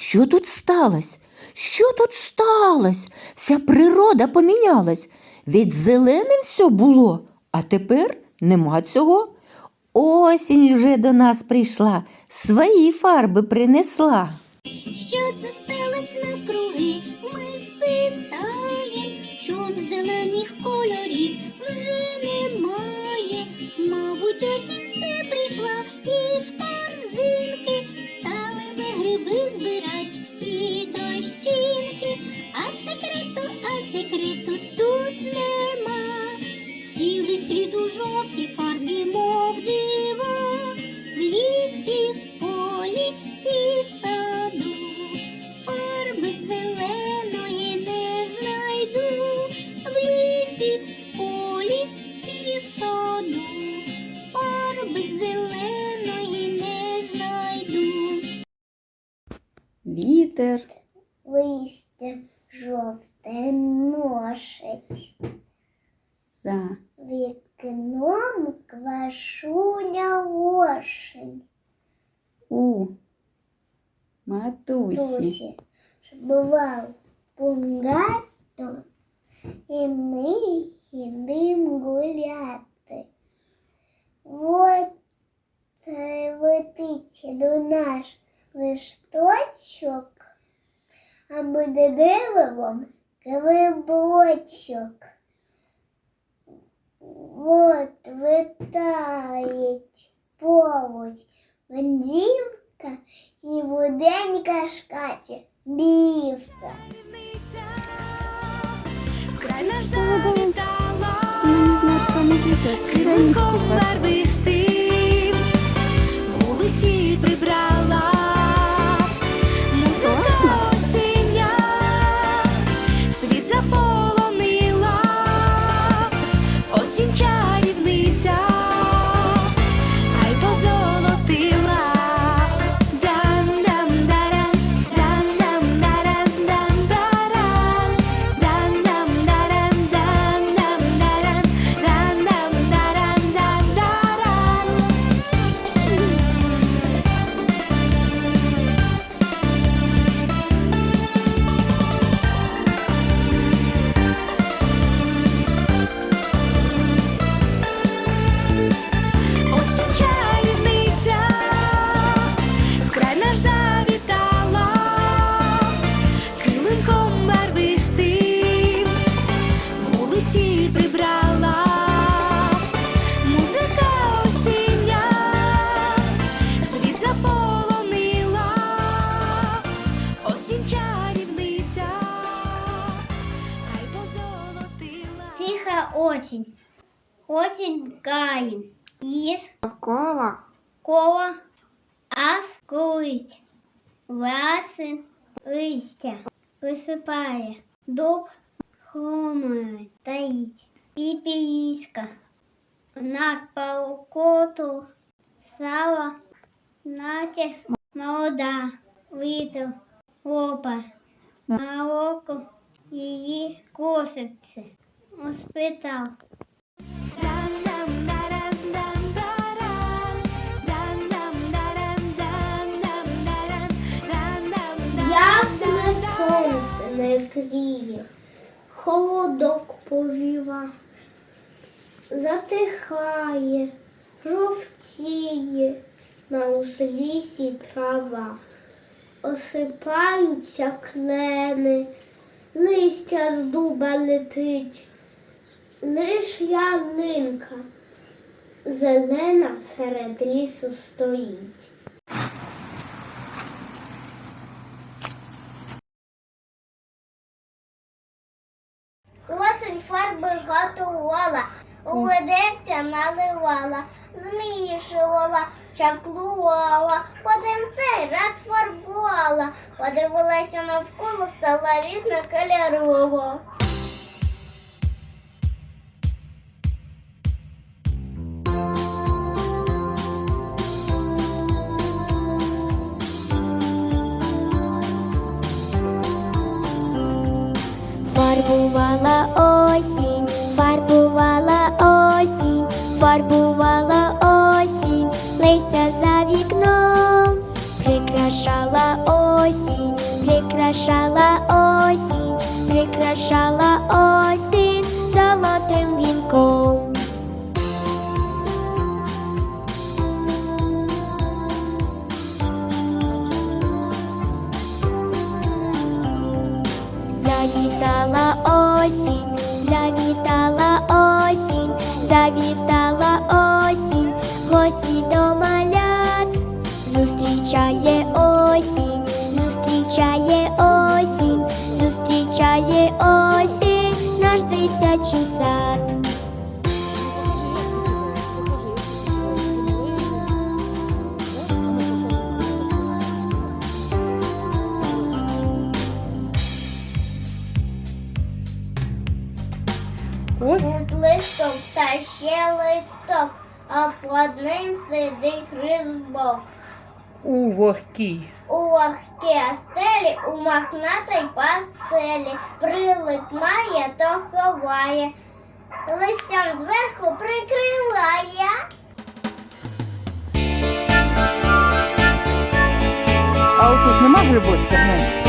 Що тут сталося? Що тут сталося? Вся природа помінялась. Від зеленим все було, а тепер нема цього. Осінь вже до нас прийшла, свої фарби принесла. Що це сталося навкруги? Ми спитаєм, чом зелених кольорів вже немає. Мабуть, осінь Вітер. Листя жовте ношить. За. Вікном квашуня лошень. У. Матусі. Дусі, бував бунгато, і ми йдемо гуляти. От це летить до наш листочок, а буде деревом грибочок. От летають поруч вендівка і буденька шкаті бівка. Край наш завітала, килимком барвистим, позолотила. Тиха осінь, осінь гаєм, їс Кола. кола, ас курить, власин листя висипає, дуб хромає, таїть, і піїська, над палкоту сала, наче молода, вітер лопа, на око її коситься, Оспитав. Ясне сонце не гріє, холодок повіва, затихає, жовтіє на узлісі трава, осипаються клени, листя з дуба летить, лиш ялинка зелена серед лісу стоїть. Осень фарби готувала, у ведерця наливала, змішувала, чаклувала, потім цей раз фарбувала, подивилася навколо, стала різнокольорова. Фарбувала осінь, фарбувала осінь, фарбувала осінь, листя за вікном, прикрашала осінь, прикрашала осінь, прикрашала осінь золотим вінком. Осінь, завітала осінь, завітала осінь, гості до малят, зустрічає осінь, зустрічає осінь, зустрічає осінь, наш дитячий сад. Листок та ще листок, а під ним сидить гризбок. у вогкій. У вогкій стелі, у мохнатій пастелі, прилип має, то ховає, листям зверху прикриває. А отут нема грибочка? Глянь.